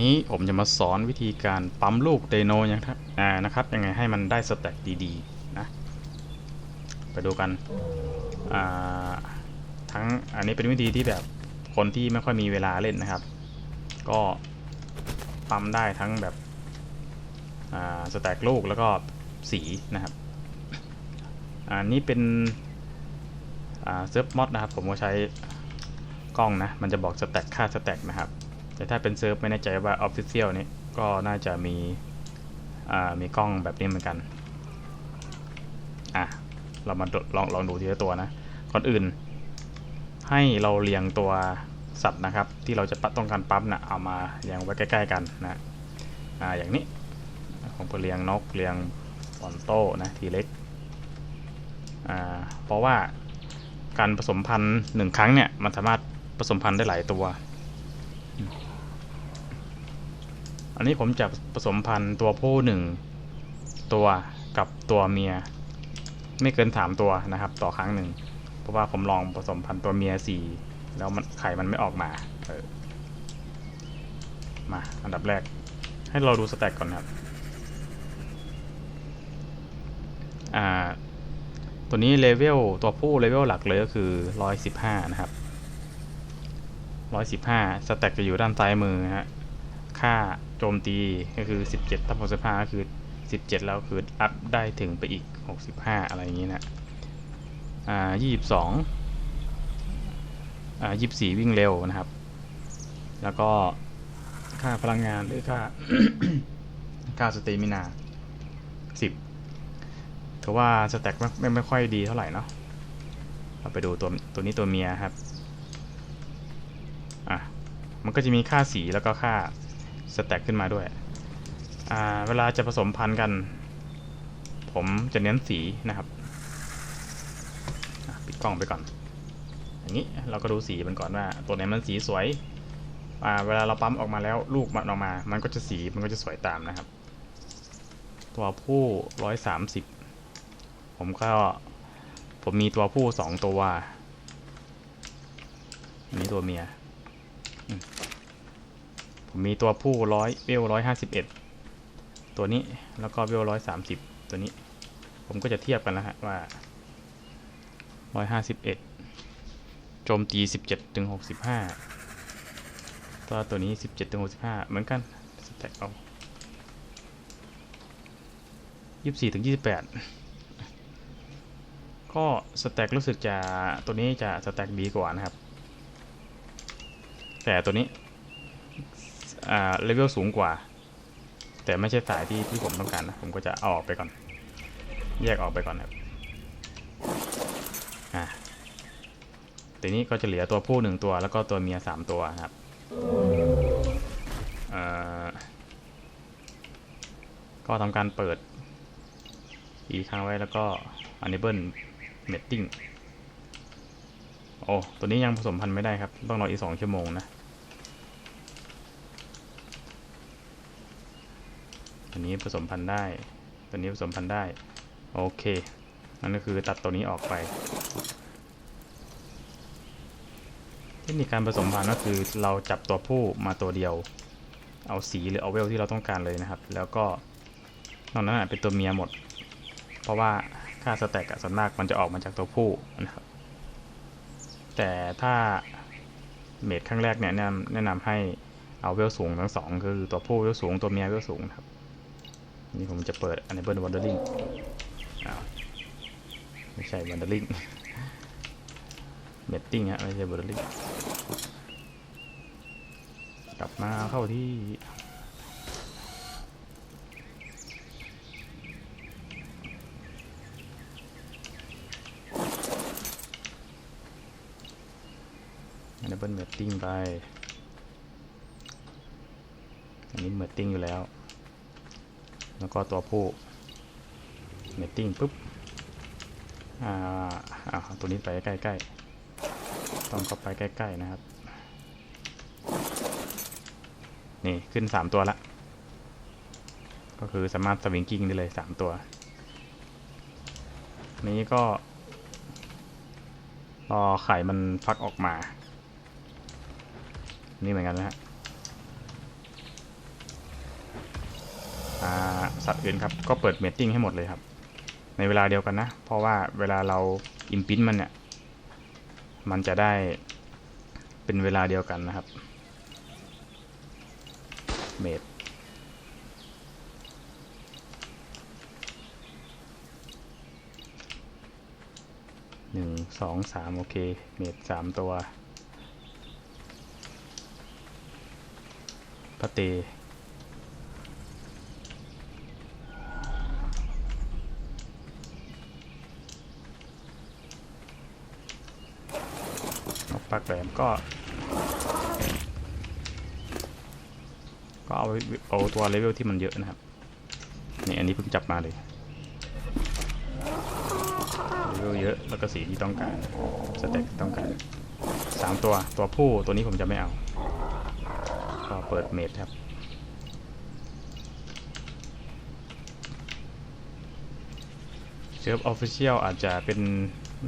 นี้ผมจะมาสอนวิธีการปั๊มลูกไดโนยังครับอ่านะครับยังไงให้มันได้สแต็กดีๆนะไปดูกันอ่าทั้งอันนี้เป็นวิธีที่แบบคนที่ไม่ค่อยมีเวลาเล่นนะครับ ก็ปั๊มได้ทั้งแบบอ่าสแต็กลูกแล้วก็สีนะครับอันนี้เป็นอ่าเซิร์ฟมอดนะครับ ผมก็ใช้กล้องนะมันจะบอกสแต็กค่าสแต็กนะครับ แต่ถ้าเป็นเซิร์ฟไม่แน่ใจว่า Official นี่ก็น่าจะมีมีกล้องแบบนี้เหมือนกัน อะ เรามาลองลองดูทีละตัวนะ ก่อนอื่น ให้เราเรียงตัวสัตว์นะครับ ที่เราจะปะต้องการปั๊มนะเอามาเรียงไว้ใกล้ ๆ กันนะอ่าอย่างนี้ผมก็เรียงนกเรียงปอนโต้นะทีเล็กอ่าเพราะว่าการผสมพันธุ์หนึ่งครั้งเนี่ยมันสามารถผสมพันธุ์ได้หลายตัว อันนี้ผมจะผสมพันธุ์ตัวผู้หนึ่งตัวกับตัวเมีย ไม่เกินสามตัวนะครับ ต่อครั้งหนึ่งเพราะว่าผมลองผสมพันธุ์ตัวเมียสี่แล้วมันไข่มันไม่ออกมาเออมาอันดับแรก ให้เราดูสแต็กก่อนครับอ่าตัวนี้เลเวลตัวผู้เลเวลหลักเลยก็คือร้อยสิบห้านะครับร้อยสิบห้าสแต็กจะอยู่ด้านซ้ายมือนะฮะ ค่า โจมตีก็คือ 17ทับ65ก็คือ 17 แล้วคืออัพได้ถึงไปอีก 65 อะไรอย่างนี้นะอ่า22อ่า24 วิ่งเร็วนะครับ แล้วก็ค่าพลังงานหรือค่า ค่าสเตมินา 10ถือว่าสแต็กไม่ไม่ไม่ค่อยดีเท่าไหร่เนาะเราไปดูตัวตัวนี้ตัวเมียครับอะมันก็จะมีค่าสีแล้วก็ค่าส สแต็กขึ้นมาด้วยเวลาจะผสมพันธุ์กัน ผมจะเน้นสีนะครับปิดกล้องไปก่อนอย่างนี้เราก็ดูสีมันก่อนว่า ตัวไหนมันสีสวยเวลาเราปั๊มออกมาแล้วลูกมันออกมา มันก็จะสีมันก็จะสวยตามนะครับ ตัวผู้ร้อยสามสิบผมก็ผมมีตัวผู้สองตัวอันนี้ตัวเมีย ผมมีตัวผู้ร้อยเวลร้อยห้าสิบเอ็ดตัวนี้แล้วก็เวลร้อยสามสิบตัวนี้ ผมก็จะเทียบกันแล้วฮะว่าร้อยห้าสิบเอ็ดโจมตีสิบเจ็ดถึงหกสิบห้าตัวตัวนี้สิบเจ็ดถึงหกสิบห้าเหมือนกันสแต็กเอายี่สิบสี่ถึงยี่สิบแปดก็สแต็กรู้สึกจะตัวนี้จะสแต็กดีกว่านะครับ แต่ตัวนี้ อ่าเลเวลสูงกว่า แต่ไม่ใช่สายที่ที่ผมต้องการนะผมก็จะเอาออกไปก่อน แยกออกไปก่อนครับอ่าทีนี้ก็จะเหลือตัวผู้หนึ่งตัว แล้วก็ตัวเมียสามตัวครับเออก็ทำการเปิดอีกครั้งไว้แล้วก็ enable mating โอ้ ตัวนี้ยังผสมพันธุ์ไม่ได้ครับ ต้องรออีกสองชั่วโมงนะ ตัวนี้ผสมพันธุ์ได้ ตัวนี้ผสมพันธุ์ได้ โอเค นั่นก็คือตัดตัวนี้ออกไป เทคนิคการผสมพันธุ์ก็คือเราจับตัวผู้มาตัวเดียว เอาสีหรือเอาเวลที่เราต้องการเลยนะครับ แล้วก็นอกนั้นเป็นตัวเมียหมด เพราะว่าค่าสแต็กส่วนมากมันจะออกมาจากตัวผู้นะครับ แต่ถ้าเมดครั้งแรกเนี่ยแนะนำให้เอาเวลสูงทั้งสองคือตัวผู้เวลสูงตัวเมียเวลสูงครับ นี่ผมจะเปิด Enable Wandering ไม่ใช่ Wandering Netting ฮะไม่ใช่ Wandering กลับมาเข้าที่ Enable Netting ไป อันนี้ Netting อยู่แล้ว แล้วก็ตัวผู้เมตติ้งปุ๊บอ่าอ่าตัวนี้ไปใกล้ๆต้องเข้าไปใกล้ๆนะครับ นี่ขึ้นสามตัวละก็คือสามารถสวิงกิ้งได้เลยสามตัว นี้ก็รอไข่มันฟักออกมา นี่เหมือนกันนะฮะ อ่า สัตว์อื่นครับ ก็เปิดเมตติ้งให้หมดเลยครับ ในเวลาเดียวกันนะ เพราะว่าเวลาเราอิมพินมันเนี่ย มันจะได้เป็นเวลาเดียวกันนะครับเมดหนึ่งสองสามโอเค เมดสามตัวพระเต นกปัก แหลมก็ ก็เอาเอาตัวเลเวลที่มันเยอะนะครับนี่อันนี้เพิ่งจับมาเลยเลเวลเยอะแล้วก็สีที่ต้องการสเต็กต้องการสามตัวตัวผู้ตัวนี้ผมจะไม่เอาก็เปิดเมดครับเชิร์ฟออฟฟิเชียลอาจจะเป็น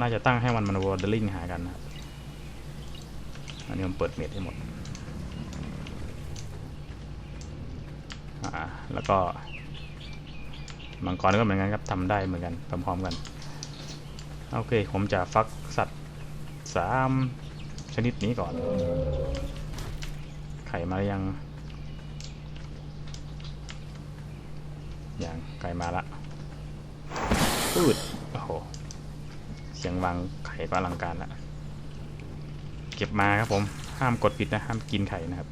น่าจะตั้งให้มันมันวอร์ดลิงหากันนะครับ อันนี้ผมเปิดเมดให้หมด อ่า แล้วก็มังกรก็เหมือนกันครับทำได้เหมือนกันพร้อมๆกัน โอเค ผมจะฟักสัตว์สามชนิดนี้ก่อน ไข่มาหรือยัง ยังไก่มาละอืดโอ้โห เสียงวางไข่ก็อลังการละ เก็บมาครับผม ห้ามกดปิดนะ ห้ามกินไข่นะครับ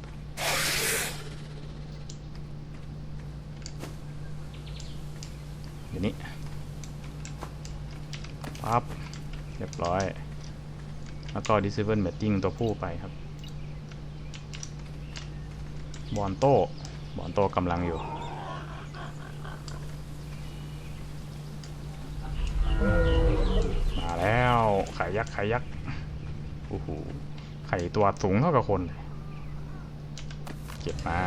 เดี๋ยวนี้ปั๊บเรียบร้อย แล้วก็ disable mating ตัวผู้ไปครับ บอลโต้ บอลโต้กำลังอยู่มาแล้ว ไข่ยักษ์ไข่ยักษ์โอ้โห ข่ตัวสูงเท่ากับคนเลย เก็บมา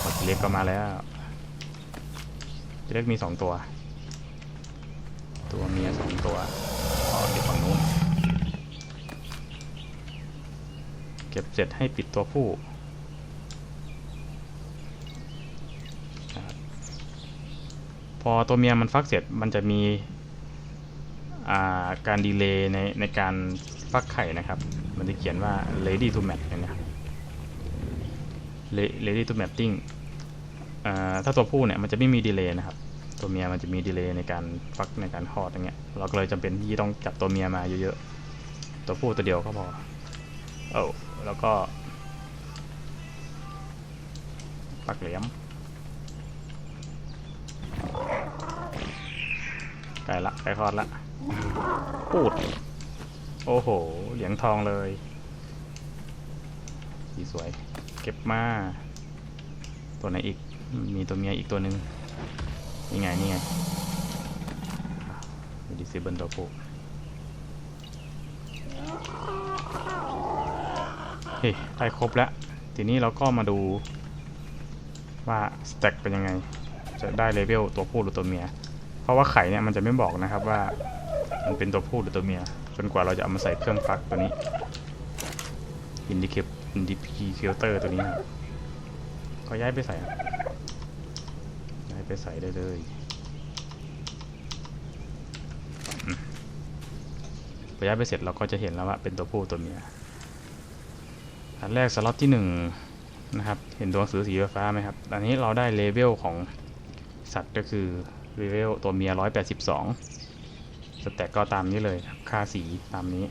หอเล็กก็มาแล้วเล็กมีสองตัว ตัวเมียสองตัวอ๋อเก็บฝั่งนู้น เก็บเสร็จให้ปิดตัวผู้พอตัวเมียมันฟักเสร็จมันจะมี การดีเลย์ในในการฟักไข่นะครับ มันจะเขียนว่า ready to match นะครับ Le- ready to matching ถ้าตัวผู้เนี่ยมันจะไม่มีดีเลย์นะครับ ตัวเมียมันจะมีดีเลย์ในการฟักในการคลอดอย่างเงี้ย เราก็เลยจำเป็นที่ต้องจับตัวเมียมาเยอะๆ ตัวผู้ตัวเดียวก็พอ เอ้าแล้วก็ปักเหลี่ยมใกล้ละใกล้คลอดละ ปูด โอ้โห เหลียงทองเลย สีสวย เก็บมา ตัวไหนอีก มีตัวเมียอีกตัวหนึ่งนี่ไง นี่ไงมีดิซิเบิลตัวผู้เฮ้ยได้ครบแล้ว ทีนี้เราก็มาดูว่าสแต็กเป็นยังไง จะได้เลเวลตัวผู้หรือตัวเมีย เพราะว่าไข่เนี่ยมันจะไม่บอกนะครับว่า มันเป็นตัวผู้หรือตัวเมียจนกว่าเราจะเอามาใส่เครื่องฟักตัวนี้อินดิเคอินดิพีเคเตอร์ตัวนี้ครับก็ย้ายไปใส่ย้ายไปใส่ได้เลยพอย้ายไปเสร็จเราก็จะเห็นแล้วว่าเป็นตัวผู้ตัวเมียอันแรกสล็อตที่หนึ่งนะครับเห็นตัวหนังสือสีฟ้าไหมครับอันนี้เราได้เลเวลของสัตว์ก็คือเลเวลตัวเมีย182 สแต็กก็ตามนี้เลยค่าสีตามนี้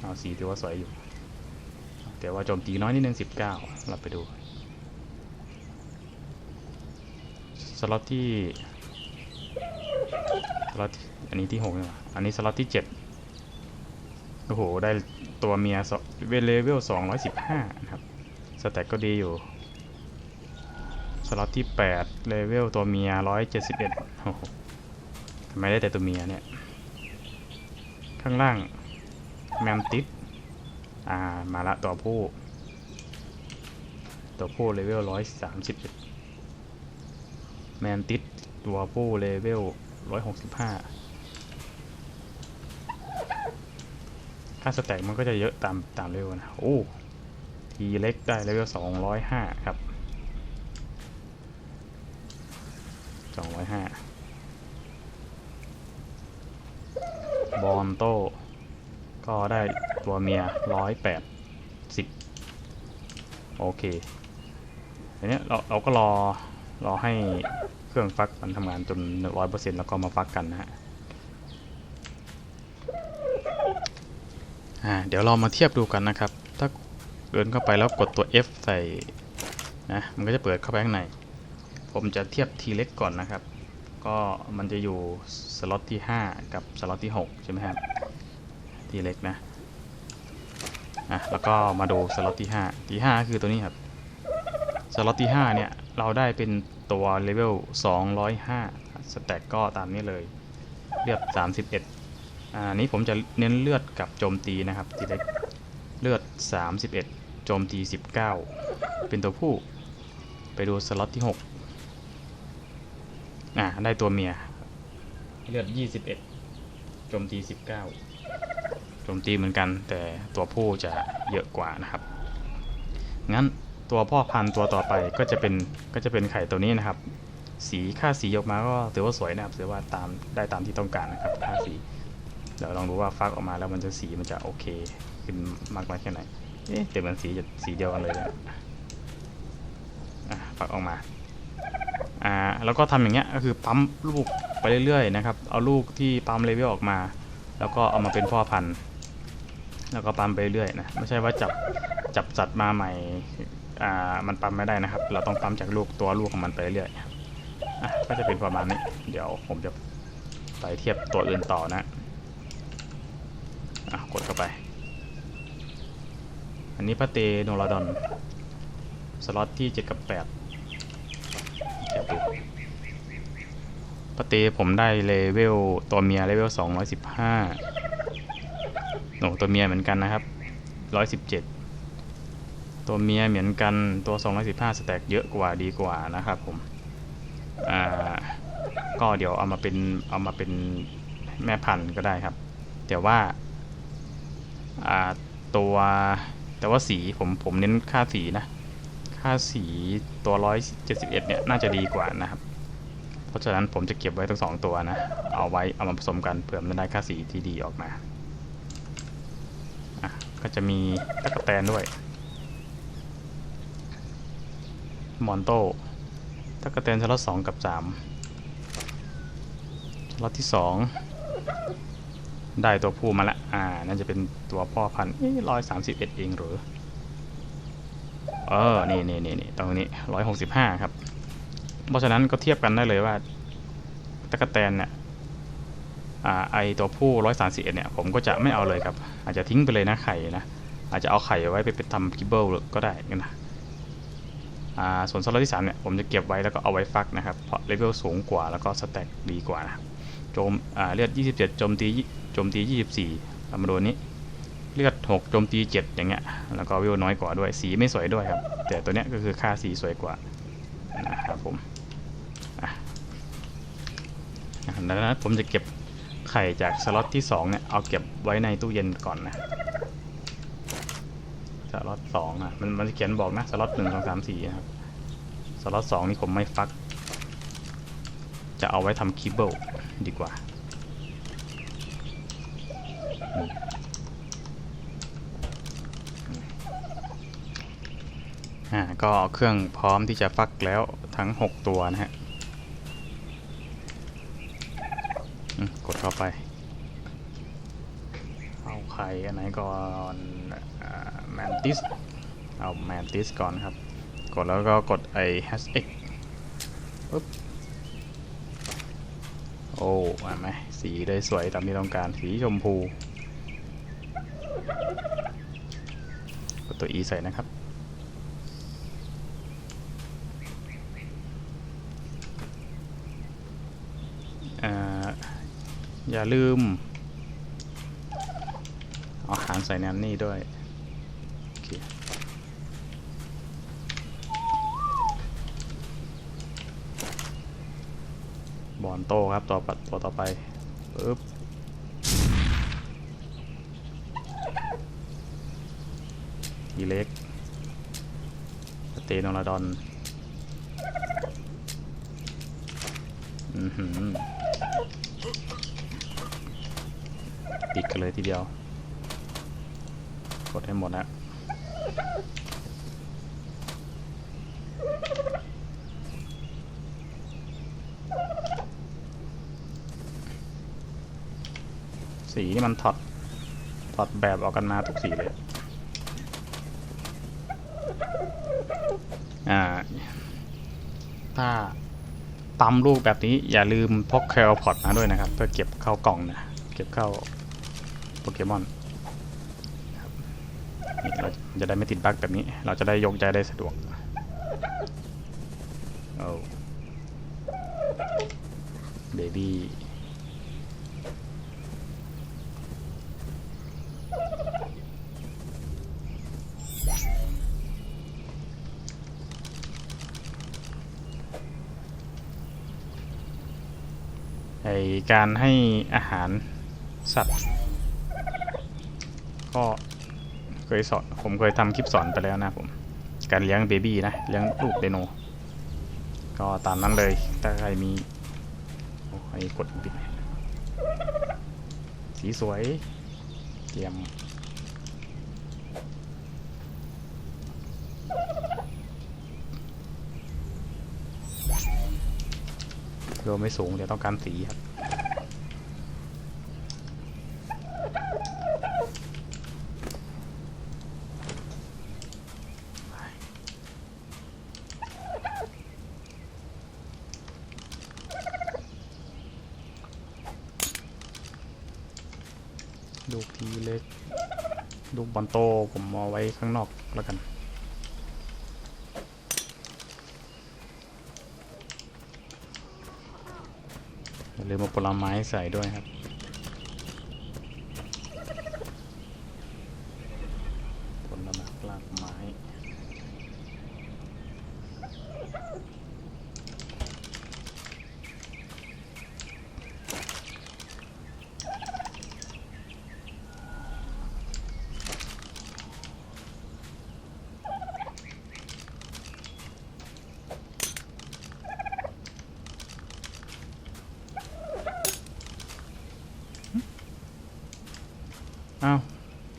เอาสีถือว่าสวยอยู่ แต่ว่าโจมตีน้อยนิดนึง 19เราไปดู สล็อตที่สล็อตอันนี้ที่6นี่หว่าอันนี้สล็อตที่ 7 โอ้โห ได้ตัวเมียเวลเลเวล 215 นะครับ สแต็กก็ดีอยู่ สล็อตที่ 8 เลเวลตัวเมีย 171โอ้โหทำไมได้แต่ตัวเมียเนี่ย ข้างล่าง แมมติสอ่า มาละตัวผู้ ตัวผู้เลเวลร้อยสามสิบแมนติสตัวผู้เลเวลร้อยหกสิบห้าค่าสแต็กมันก็จะเยอะตามตามเลเวลนะ โอ้ทีเล็กได้เลเวลสองร้อยห้าครับสองร้อยห้า บอลโต้ก็ได้ตัวเมียร้อยแปดสิบโอเคทีนี้เราเราก็รอรอให้เครื่องฟักมันทำงานจนร้อยเปอร์เซ็นต์แล้วก็มาฟักกันนะฮะอ่าเดี๋ยวเรามาเทียบดูกันนะครับ ถ้าเดินเข้าไปแล้วกดตัว F ใส่นะมันก็จะเปิดเข้าไปข้างใน ผมจะเทียบทีเล็กก่อนนะครับ ก็มันจะอยู่สล็อตที่ 5 กับสล็อตที่ 6 ใช่ไหมครับ ทีเล็กนะอะแล้วก็มาดูสล็อตที่ 5 ที่ 5 คือตัวนี้ครับสล็อตที่ 5 เนี่ย เราได้เป็นตัวเลเวล 205 สแต็กก็ตามนี้เลยเลือด 31 อ่านี้ผมจะเน้นเลือดกับโจมตีนะครับทีเล็กเลือด 31 โจมตี 19 เป็นตัวผู้ ไปดูสล็อตที่ 6 อ่าได้ตัวเมีย เลือด21โจมตี19โจมตีเหมือนกัน แต่ตัวผู้จะเยอะกว่านะครับ งั้นตัวพ่อพันธุ์ตัวต่อไปก็จะเป็นก็จะเป็นไข่ตัวนี้นะครับ สีค่าสีออกมาก็ถือว่าสวยนะครับถือว่าตามได้ตามที่ต้องการนะครับค่าสี เดี๋ยวลองดูว่าฟักออกมาแล้วมันจะสีมันจะโอเค ขึ้นมากน้อยแค่ไหน เอ๊ะเดี๋ยวมันสีจะสีเดียวกันเลยนะอะฟักออกมา อ่าแล้วก็ทำอย่างเงี้ยก็คือปั๊มลูกไปเรื่อยๆนะครับ เอาลูกที่ปั๊มเลเวลออกมา แล้วก็เอามาเป็นพ่อพันธุ์แล้วก็ปั๊มไปเรื่อยนะไม่ใช่ว่าจับจับสัตว์มาใหม่อ่ามันปั๊มไม่ได้นะครับ เราต้องปั๊มจากลูกตัวลูกของมันไปเรื่อยอะก็จะเป็นประมาณนี้ เดี๋ยวผมจะไปเทียบตัวอื่นต่อนะอะกดเข้าไป อันนี้พระเตโนราดอนสล็อตที่ 7 กับ 8 เทียบดูพระเตผมได้เลเวลตัวเมียเลเวล 215โหตัวเมียเหมือนกันนะครับ 117 ตัวเมียเหมือนกันตัว 215 สแต็กเยอะกว่าดีกว่านะครับผม อ่า ก็เดี๋ยวเอามาเป็นเอามาเป็นแม่พันธุ์ก็ได้ครับ แต่ว่า อ่า ตัวแต่ว่าสีผมผมเน้นค่าสีนะ ค่าสีตัว 171 เนี่ย น่าจะดีกว่านะครับ เพราะฉะนั้นผมจะเก็บไว้ทั้งสองตัวนะ เอาไว้เอามาผสมกันเผื่อมันได้ค่าสีที่ดีออกมา อะ ก็จะมีตะกแตนด้วย มอนโต้ตะกแตนชลอตสองกับสามชลอตที่สองได้ตัวผู้มาละ อ่า น่าจะเป็นตัวพ่อพันธุ์ร้อยสามสิบเอ็ดเองหรือ เออ นี่นี่นี่นี่ตรงนี้ร้อยหกสิบห้าครับ เพราะฉะนั้นก็เทียบกันได้เลยว่าตะกแตนเนี่ยอ่าไอตัวผู้ร้อยสามสิบเอ็ดเนี่ย ผมก็จะไม่เอาเลยครับ อาจจะทิ้งไปเลยนะไข่นะ อาจจะเอาไข่ไว้ไปเป็นทำกิบเบิลก็ได้นะอ่าส่วนสล็อตที่สามเนี่ยผมจะเก็บไว้แล้วก็เอาไว้ฟักนะครับ เพราะเลเวลสูงกว่าแล้วก็สแต็กดีกว่านะครับโจมอ่าเลือด 27 โจมตีโจมตี 24เรามาดูอันนี้ เลือด6โจมตี 7 อย่างเงี้ย แล้วก็วิวน้อยกว่าด้วย สีไม่สวยด้วยครับ แต่ตัวเนี้ยก็คือค่าสีสวยกว่านะครับผมอะอะดังนั้นผมจะเก็บไข่จากสล็อตที่ 2 เนี่ย เอาเก็บไว้ในตู้เย็นก่อนนะ สล็อตสองอะมันมันจะเขียนบอกนะ สล็อตหนึ่งสองสามสี่นะครับ สล็อตสองนี่ผมไม่ฟัก จะเอาไว้ทำคิบเบิลดีกว่า อ่าก็เครื่องพร้อมที่จะฟักแล้วทั้ง 6 ตัวนะฮะกดเข้าไป เอาไข่อันไหนก่อนแมนติส เอาแมนติสก่อนครับ กดแล้วก็กดไอ hash x ปึ๊บโอ้มาไหมสีเลยสวยตามที่ต้องการสีชมพู กดตัว e ใส่นะครับ อ่า อย่าลืมเอาอาหารใส่แนนนี่ด้วยบอลโตครับตัวปัดตัวต่อไปปึ๊บอีเล็กสเตโนราดอนอือหือ ติดกันเลยทีเดียว กดให้หมดนะสีนี่มันถอดถอดแบบออกกันมาทุกสีเลย อ่า ถ้าปั๊มลูกแบบนี้อย่าลืมพกแคลพอดมาด้วยนะครับ เพื่อเก็บเข้ากล่องนะ เก็บเข้า โปเกมอนนี่เราจะได้ไม่ติดบั๊กแบบนี้ เราจะได้ยกย้ายได้สะดวกโอ้เบบี้ไอการให้อาหารสัตว์ ก็เคยสอนผมเคยทำคลิปสอนไปแล้วนะผมการเลี้ยงเบบี้นะเลี้ยงลูกไดโนก็ตามนั้นเลยถ้าใครมีโอ้ยกดปิดสีสวยเตรียมโลไม่สูงเดี๋ยวต้องการสีครับ ลูกทีเล็ก ลูกบอล โตผมเอาไว้ข้างนอกแล้วกัน อย่าลืมเอาผลไม้ใส่ด้วยครับผลไม้รากไม้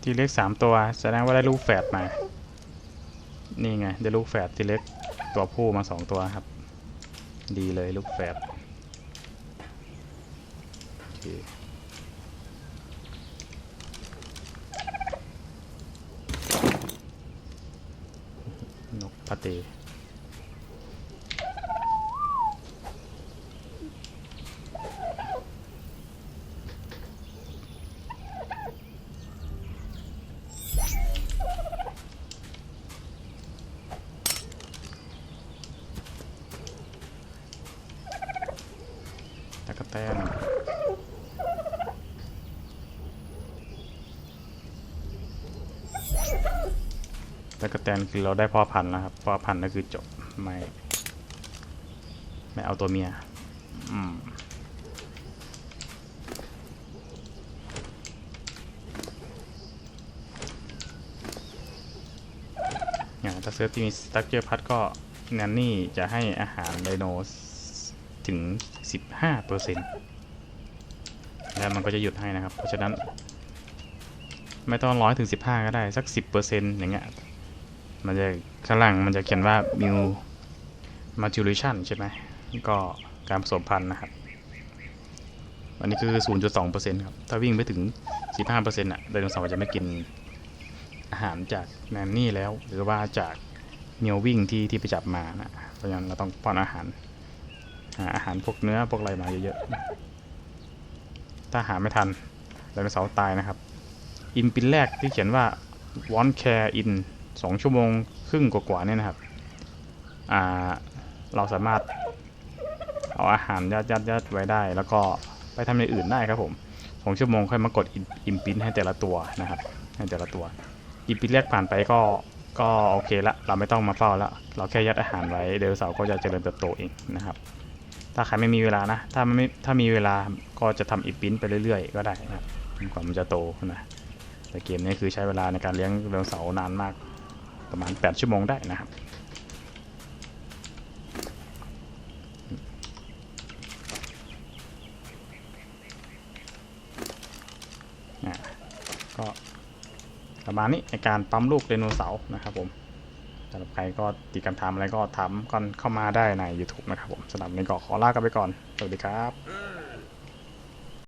ทีเล็กสามตัวแสดงว่าได้ลูกแฝดมา นี่ไงได้ลูกแฝดทีเล็กตัวผู้มาสองตัวครับ ดีเลยลูกแฝดนกปะเตะกะแตน ตะกะแตนคือเราได้พ่อพันธุ์แล้วครับพ่อพันธุ์ก็คือจบไม่ไม่เอาตัวเมียอืมอย่างถ้าเซิร์ฟที่มีสตั๊กเจอร์พัดก็แนนนี่จะให้อาหารไดโนถึง 15%แล้วมันก็จะหยุดให้นะครับ เพราะฉะนั้น ไม่ต้องร้อยถึง 15 ก็ได้ สัก 10%อย่างเงี้ย มันจะข้างล่างมันจะเขียนว่า mu maturation ใช่ไหมก็การผสมพันธุ์นะครับ อันนี้คือ 0.2%ครับ ถ้าวิ่งไปถึง 15%อะไดโนเสาร์จะไม่กินอาหารจากแนนนี่แล้ว หรือว่าจากเมียววิ่งที่ที่ไปจับมานะ เพราะฉะนั้นเราต้องป้อนอาหารหาอาหารพวกเนื้อพวกอะไรมาเยอะๆ ถ้าหาไม่ทันไดโนเสาร์ตายนะครับ อินปินแรกที่เขียนว่า want care in สองชั่วโมงครึ่งกว่าๆเนี่ยนะครับเราสามารถเอาอาหารยัดยัดยัดไว้ได้ แล้วก็ไปทำอย่างอื่นได้ครับผมสองชั่วโมงค่อยมากดอินปินให้แต่ละตัวนะครับให้แต่ละตัวอินปินแรกผ่านไปก็ก็โอเคละเราไม่ต้องมาเฝ้าล้วเราแค่ยัดอาหารไว้เดลเสาก็จะเจริญเติบโตเองนะครับ ถ้าใครไม่มีเวลานะ ถ้าไม่ถ้ามีเวลาก็จะทำอีปินไปเรื่อยๆ ก็ได้นะครับกว่ามันจะโตนะแต่เกมนี้คือใช้เวลาในการเลี้ยงไดโนเสานานมาก ประมาณ 8 ชั่วโมงได้นะครับก็ประมาณนี้ในการปั๊มลูกไดโนเสาร์นะครับผมสำหรับใครก็ติดคำถามอะไรก็ถามกันเข้ามาได้ใน YouTube นะครับผมสำหรับในก็ขอลากันไปก่อน สวัสดีครับ